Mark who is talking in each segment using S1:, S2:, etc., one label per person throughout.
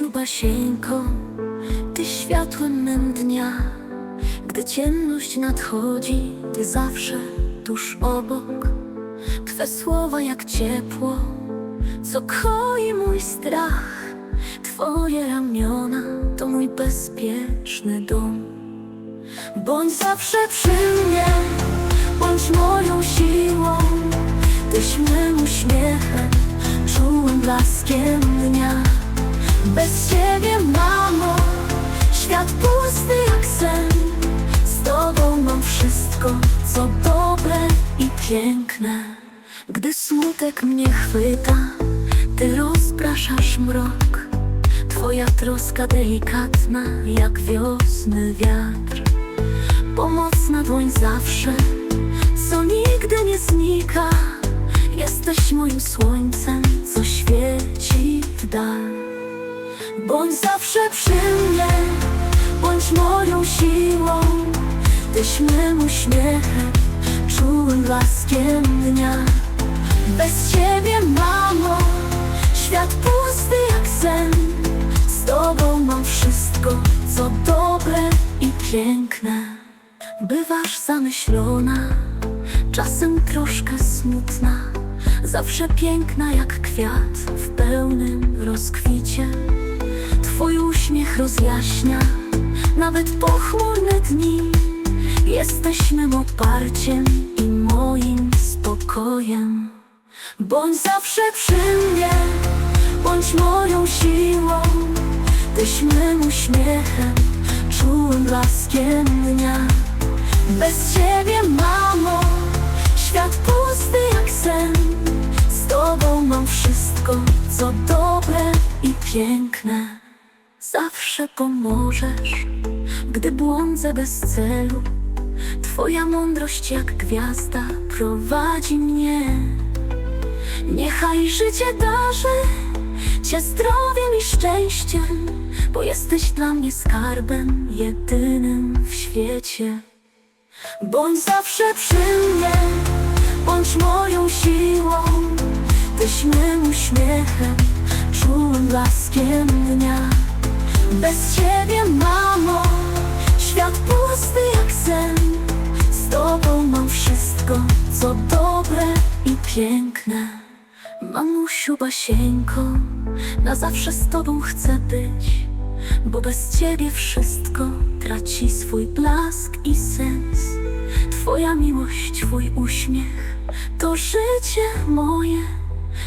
S1: basieńko, ty światłem mym dnia. Gdy ciemność nadchodzi, ty zawsze tuż obok. Twe słowa jak ciepło, co koi mój strach. Twoje ramiona to mój bezpieczny dom. Bądź zawsze przy mnie, bądź moją siłą. Tyś mym uśmiechem, Bez ciebie, mamo, świat pusty jak sen. Z tobą mam wszystko, co dobre i piękne. Gdy smutek mnie chwyta, ty rozpraszasz mrok. Twoja troska delikatna, jak wiosny wiatr. Pomocna dłoń zawsze, co nigdy nie znika. Jesteś moim słońcem, co świeci w dal. Bądź zawsze przy mnie, bądź moją siłą. Tyś mym uśmiechem, czułym blaskiem dnia. Bez ciebie, mamo, świat pusty jak sen. Z tobą mam wszystko, co dobre i piękne. Bywasz zamyślona, czasem troszkę smutna, zawsze piękna jak kwiat w pełnym rozkwicie. Twój uśmiech rozjaśnia nawet pochmurne dni. Jesteś mym oparciem i moim spokojem. Bądź zawsze przy mnie, bądź moją siłą. Tyś mym uśmiechem, czułym blaskiem dnia. Bez ciebie, mamo, świat pusty jak sen. Z tobą mam wszystko, co dobre i piękne. Zawsze pomożesz, gdy błądzę bez celu. Twoja mądrość jak gwiazda prowadzi mnie. Niechaj życie darzy Cię zdrowiem i szczęściem, bo jesteś dla mnie skarbem jedynym w świecie. Bądź zawsze przy mnie, bądź moją siłą, tyś mym uśmiechem, czułym blaskiem dnia. Bez ciebie, mamo, świat pusty jak sen. Z tobą mam wszystko, co dobre i piękne. Mamusiu Basieńko, na zawsze z tobą chcę być, bo bez ciebie wszystko traci swój blask i sens. Twoja miłość, twój uśmiech to życie moje.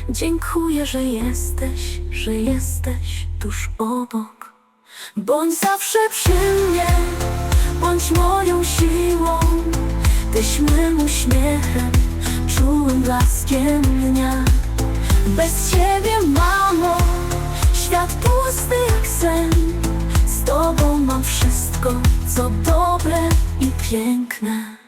S1: Dziękuję, że jesteś, że jesteś tuż obok. Bądź zawsze przy mnie, bądź moją siłą, tyś mym uśmiechem, czułym blaskiem dnia. Bez ciebie, mamo, świat pusty jak sen. Z tobą mam wszystko, co dobre i piękne.